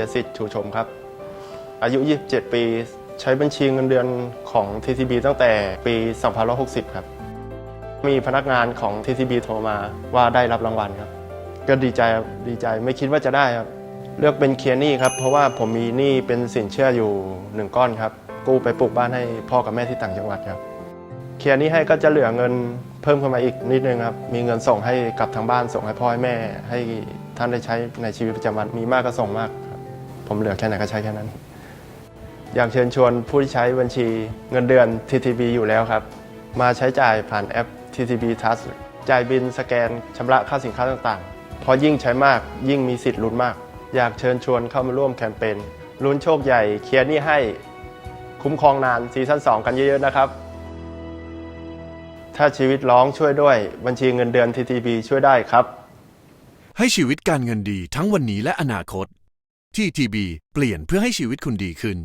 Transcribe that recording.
ยสิทธิ์ชูชมครับ อายุ 27 ปีใช้บัญชีเงินเดือนของ TCB ตั้งแต่ปี2560 ครับ มีพนักงานของ TCB โทรมาว่าได้รับรางวัลครับ ก็ดีใจดีใจไม่คิดว่าจะได้ครับ เลือกเป็นเคลียร์หนี้ครับ เพราะว่าผมมีหนี้เป็นสินเชื่ออยู่หนึ่งก้อนครับ กู้ไปปลูกบ้านให้พ่อกับแม่ที่ต่างจังหวัดครับ เคลียร์หนี้ให้ก็จะเหลือเงินเพิ่มขึ้นมาอีกนิดนึงครับ มีเงินส่งให้กับทางบ้านส่งให้พ่อให้แม่ ให้ท่านได้ใช้ในชีวิตประจำวันมีมากก็ส่งมาก ผมเหลือแค่ไหนก็ใช้แค่นั้น อยากเชิญชวนผู้ที่ใช้บัญชีเงินเดือน TTB อยู่แล้วครับ มาใช้จ่ายผ่านแอป TTB Trust จ่ายบินสแกนชำระค่าสินค้าต่างๆ เพราะยิ่งใช้มากยิ่งมีสิทธิ์ลุ้นมาก อยากเชิญชวนเข้ามาร่วมแคมเปญลุ้นโชคใหญ่เคลียร์หนี้ให้คุ้มครองนานซีซั่น2 กันเยอะๆนะครับ ถ้าชีวิตร้องช่วยด้วยบัญชีเงินเดือน TTB ช่วยได้ครับ ให้ชีวิตการเงินดีทั้งวันนี้และอนาคต ที่ทีบีเปลี่ยนเพื่อให้ชีวิตคุณดีขึ้น